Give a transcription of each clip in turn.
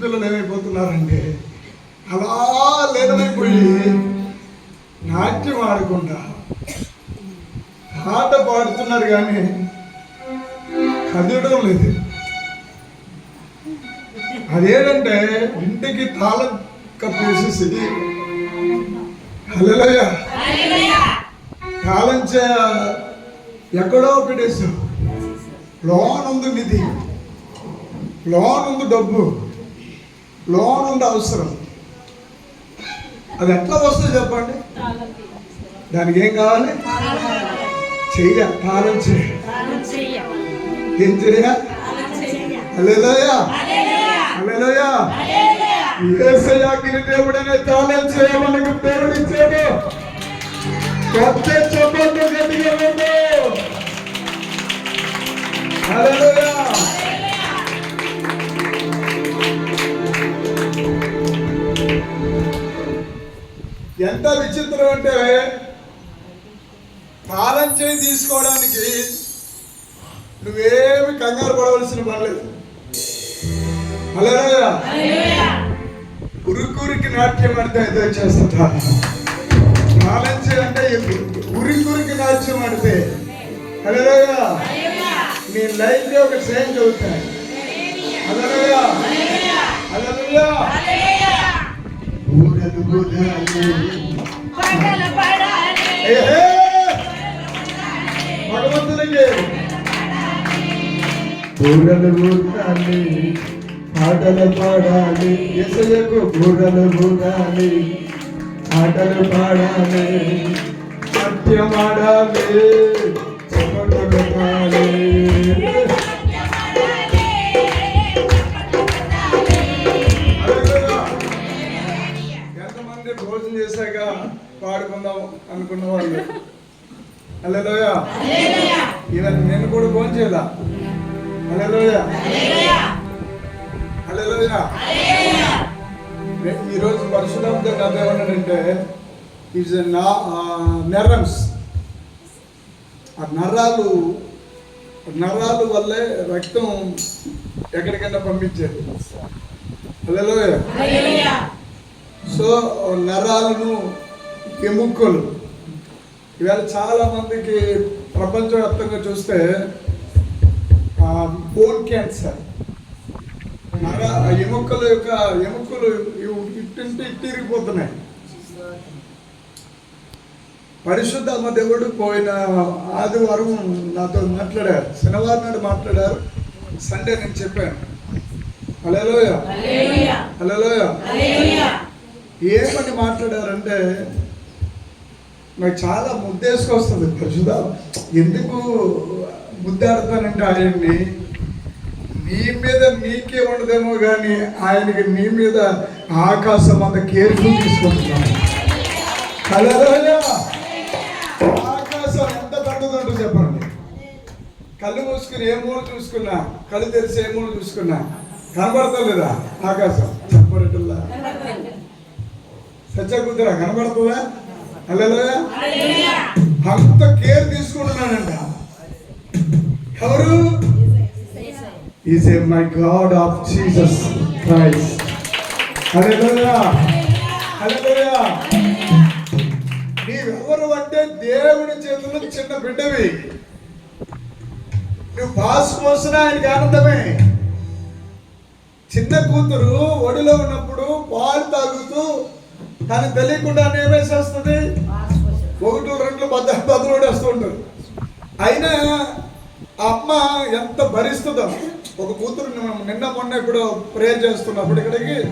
పిల్లలు ఏమైపోతున్నారంటే అలా లేదమైపోయి నాట్యం ఆడకుండా పాట పాడుతున్నారు కానీ కదలడం లేదు. అదేంటంటే ఇంటికి తాళం కప్పేసేసి హలోయ తాళం చే ఎక్కడో పెట్టేసావు లోన్ ఉంది నిధి. లోన్ ఉంది డబ్బు. లోన్ ఉంది అవసరం. అది ఎట్లా వస్తుంది చెప్పండి? దానికి ఏం కావాలి? చెయ్య తాళం చేయ ఏం చెయ్య? అలేలోయ అలేలోయ ఏసయ్య గిరి దేవుడనే తాళం చేయ దేవుడు ఇచ్చాడు. కొత్త చెప్పండి గట్టిగా ఎంత విచిత్రం అంటే తాళం చేయి తీసుకోవడానికి నువ్వేమి కంగారు పడవలసిన పర్లేదు హల్లెలూయా ఉరుకురికి నాట్యం అంటే ఏదో చేస్తుంటా. తాళం చేయి అంటే ఉరికురికి నాట్యం అంటే. హల్లెలూయా నీ లైఫ్లో ఒక చేంజ్ అవుతాయి హల్లెలూయా హల్లెలూయా ఊరలు గుర్రాలు ఏహే! భగవంతునికి బూరలు ఊరాలి పాటలు పాడాలి. ఎసయకు బూరలు ఊరాలి పాటలు పాడాలి. సత్యం అనుకున్న వాళ్ళు. అల్లెలోయ నేను కూడా భోజనం చేయాల? అల్లెలోయ అల్లెలోయ ఈరోజు పరిశుభ్రంగా కథ ఏమన్నాడంటే ఈజ్ నెర్రమ్స్. ఆ నరాలు నరాలు వల్లే రక్తం ఎక్కడికైనా పంపించేది. అల్లెలోయ సో నరాలను ఎముకలు ఇవాళ చాలా మందికి ప్రపంచవ్యాప్తంగా చూస్తే బోన్ క్యాన్సర్ ఎముకల యొక్క ఎముకలు ఇట్టుంటే ఇట్టిరిగిపోతున్నాయి. పరిశుద్ధ అమ్మ దేవుడు పోయిన ఆదివారం నాతో మాట్లాడారు. శనివారం నాడు మాట్లాడారు. సండే నేను చెప్పాను. హలోయ హలోయ ఏమని మాట్లాడారంటే నాకు చాలా ముద్దేసుకొస్తుంది. పరిశుద్ధ ఎందుకు ముద్దాడతానంటే ఆయన్ని? నీ మీద నీకే ఉండదేమో కానీ ఆయనకి నీ మీద ఆకాశం అంత కేర్ఫుల్ తీసుకుంటున్నాను ఆకాశం ఎంత పెద్దదంటూ చెప్పండి. కళ్ళు మూసుకుని ఏ మూల చూసుకున్నా కళ్ళు తెరిచి ఏ మూల చూసుకున్నా కనబడతా లేదా ఆకాశం? చెప్పరటల్లా సత్యకుద్రా కనబడుతుందా హలోయ అంత కేర్ తీసుకుంటున్నానంట ఎవరు? Is a my god of Jesus Christ నీవెవరు అంటే దేవుని చేతుల్లో చిన్న బిడ్డవి. నువ్వు పాస్ పోసిన ఆయనకి ఆనందమే. చిన్న కూతురు ఒడిలో ఉన్నప్పుడు పాలు తాగుతూ తనకు తెలియకుండా ఏమేసేస్తుంది ఒకటి రెండు బద్ద బదులు వస్తుంటారు అయినా అమ్మ ఎంత భరిస్తుందో. ఒక కూతురు నిన్న- మొన్న ఇప్పుడు ప్రేయర్ చేస్తున్నప్పుడు ఇక్కడికి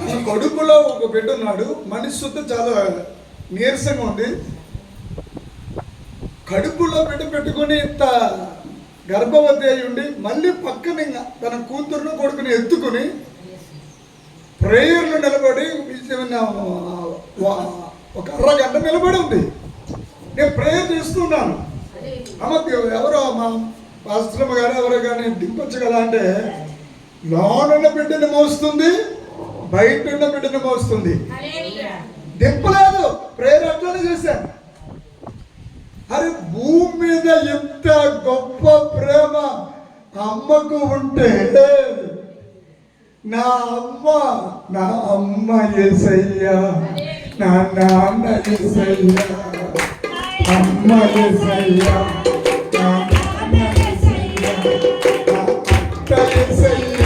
తన కడుపులో ఒక బిడ్డ ఉన్నాడు. మనిషి చాలా నీరసంగా ఉంది. కడుపులో బిడ్డ పెట్టుకొని ఇంత గర్భవతి అయి ఉండి మళ్ళీ పక్కన ఇంకా తన కూతురును కొడుకుని ఎత్తుకుని ప్రేయర్లు నిలబడి వా- ఒక అరగంట నిలబడి ఉంది నేను ప్రేయర్ చేస్తున్నాను. అమ్మ ఎవరో మా పాస్టర్మ కానీ ఎవరో కానీ దింపొచ్చు కదా అంటే లోనున్న బిడ్డను మోస్తుంది బయట ఉన్న బిడ్డను మోస్తుంది. దింపలేదు. ప్రేయర్ అట్లనే చేశాను. అరే భూమి మీద ఎంత గొప్ప ప్రేమ అమ్మకు ఉంటే నా అమ్మ నా అమ్మ ఎసయ్యా నా నాన్న ఎసయ్యా అమ్మ ఎసయ్యా నా నాన్న ఎసయ్యా నా అత్త ఎసయ్యా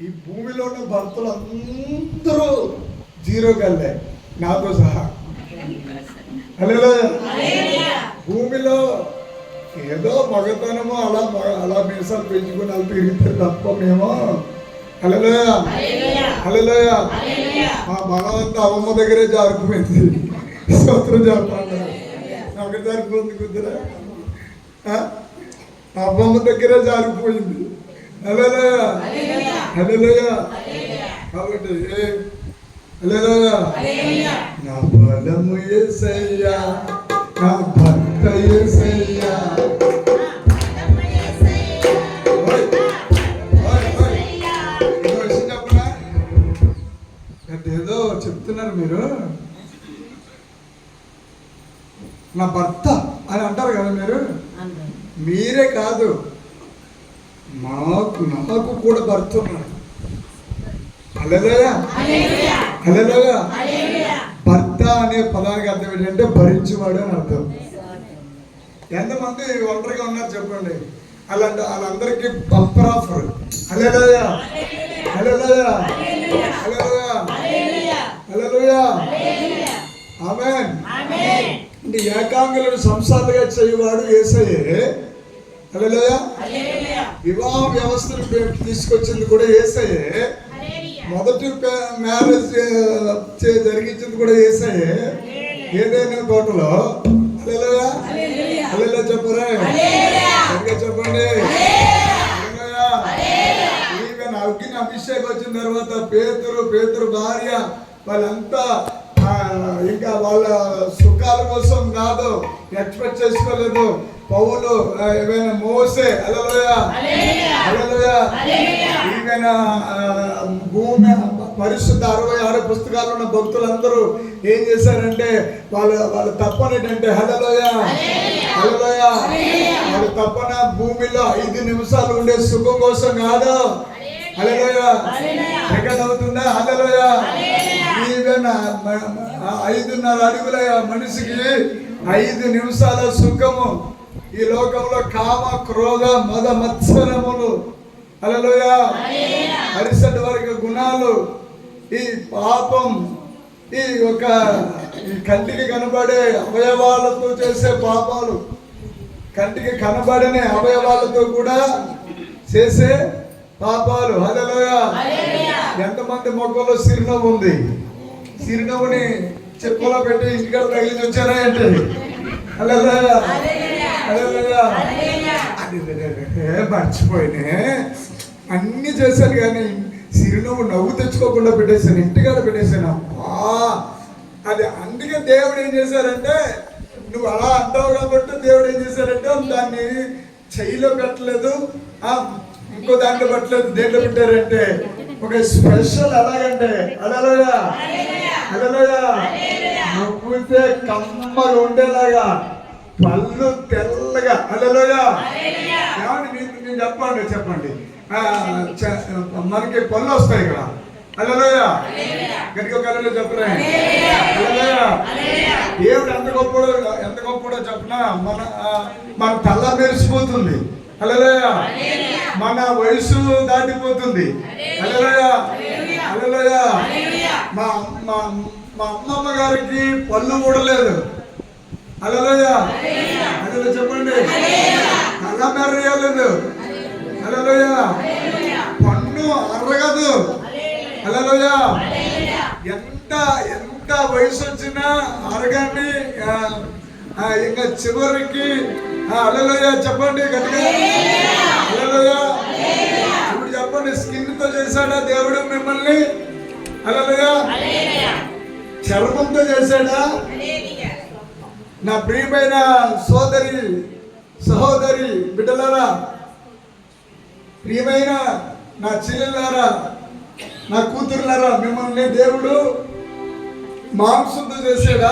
ఈ భూమిలో ఉన్న భక్తులు అందరూ జీరో గల్లే నాతో సహా. హలో భూమిలో ఏదో మగతనము అలా మగ- అలా మీసాలు పెంచుకుని అలా తిరిగితే తప్ప మేము. హలోయ హలోయ మా బలవంత అమ్మమ్మ దగ్గరే జారుకుపోయింది. స్తోత్రం చెప్పండి నాకు జారిపోయింది కుదిరా అమ్మమ్మ దగ్గరే జారిపోయింది కాబట్టి నా బలము ఏసయ్యా. నా భర్త ఏసయ్యా. ఏదో చెప్తున్నారు మీరు? నా భర్త అని అంటారు కదా మీరు? మీరే కాదు. కూడా భర్త ఉన్నాడు అలలోయ అలలోయ భర్త అనే పదానికి అర్థం ఏంటంటే భరించేవాడు అని అర్థం ఎంతమంది ఒంటరిగా ఉన్నారు చెప్పండి అలాంటి వాళ్ళందరికీ బంపర్ ఆఫర్ అలలోయ అలలోయ ఆమెన్ అంటే ఏకాంగులను సంసారులుగా చేయవాడు ఏసయ్యే వివాహ వ్యవస్థను తీసుకొచ్చింది కూడా ఏసయ్యే. మొదటి మ్యారేజ్ జరిగించింది కూడా ఏసయ్యే. ఏదైనా తోటలో హల్లెలూయా. చెప్పరే? చెప్పండి. ఈవెన్ అగ్ని అభిషేకం వచ్చిన తర్వాత పేతురు పేతురు భార్య వాళ్ళంతా ఇంకా వాళ్ళ సుఖాల కోసం కాదు ఎక్స్పెక్ట్ చేసుకోలేదు. పౌలు ఏమైనా మోసే అలలోయ అలలోయ ఈవెన్ భూమి పరిశుద్ధ అరవై ఆరు పుస్తకాలు ఉన్న భక్తులందరూ ఏం చేశారంటే వాళ్ళ వాళ్ళ తప్పన ఏంటంటే హలలోయ హలలోయ వాళ్ళ తప్పన భూమిలో ఐదు నిమిషాలు ఉండే సుఖం కోసం కాదు. హలలోయ రికార్డ్ అవుతుందా? హలలోయ ఈవెన్ ఐదున్నర అడుగుల మనిషికి ఐదు నిమిషాల సుఖము. ఈ లోకంలో కామ క్రోధ మద మత్సరములు. హల్లెలూయ. అరిసటి వరకు గుణాలు. ఈ పాపం ఈ ఒక కంటికి కనబడే అవయవాలతో చేసే పాపాలు. కంటికి కనబడని అవయవాలతో కూడా చేసే పాపాలు. హల్లెలూయ. ఎంతమంది మొక్కలో సిరినవ్వు ఉంది? సిరినవ్వుని చెప్పులో పెట్టి ఇంటికాడ తగిలించి వచ్చారా ఏంటి? ఏ మర్చిపోయినే అన్ని చేశాను కానీ సిరినవ్వు నవ్వు తెచ్చుకోకుండా పెట్టేశాను ఇంటికాడ పెట్టేశాను. అబ్బా! అది అందుకే దేవుడు ఏం చేశారంటే నువ్వు అలా అంటావు కాబట్టి దేవుడు ఏం చేశారంటే దాన్ని చెయ్యిలో పెట్టలేదు ఆ ఇంకో దాంట్లో పట్టలేదు దేంట్లో పెట్టారంటే ఒక స్పెషల్ ఎలాగంటే అలలోయ అలలోయ నవ్వుతే కమ్మగా ఉండేలాగా పళ్ళు తెల్లగా. ఏమండి మీకు నేను చెప్పండి చెప్పండి. మనకి పళ్ళు వస్తాయి ఇక్కడ. అలలోయ గట్టిగా చెప్పరా. అలలోయ దేవుడు ఎంత గొప్పడో ఎంత గొప్పడో చెప్పిన? మన మన తల్ల మెరిసిపోతుంది. అలలోయ మన వయసు దాటిపోతుంది. అలలోయ అలలోయ మా మా మా అమ్మమ్మ గారికి పళ్ళు ఊడలేదు. అలలోయ అలలో చెప్పండి. తల మెర్రలేదు అలలోయ పన్ను అరగదు. అలలోయ ఎంత ఎంత వయసు వచ్చినా అరగండి. ఇంకా చివరికి అలలోయ చెప్పండి గట్టిగా. అలలోయ ఇప్పుడు చెప్పండి స్కిన్తో చేశాడా దేవుడు మిమ్మల్ని? అలలోయ చర్మంతో చేశాడా? నా ప్రియమైన సోదరి సహోదరి బిడ్డలారా ప్రియమైన నా చెల్లెలారా నా కూతురులారా మిమ్మల్ని దేవుడు మాంసంతో చేసాడా?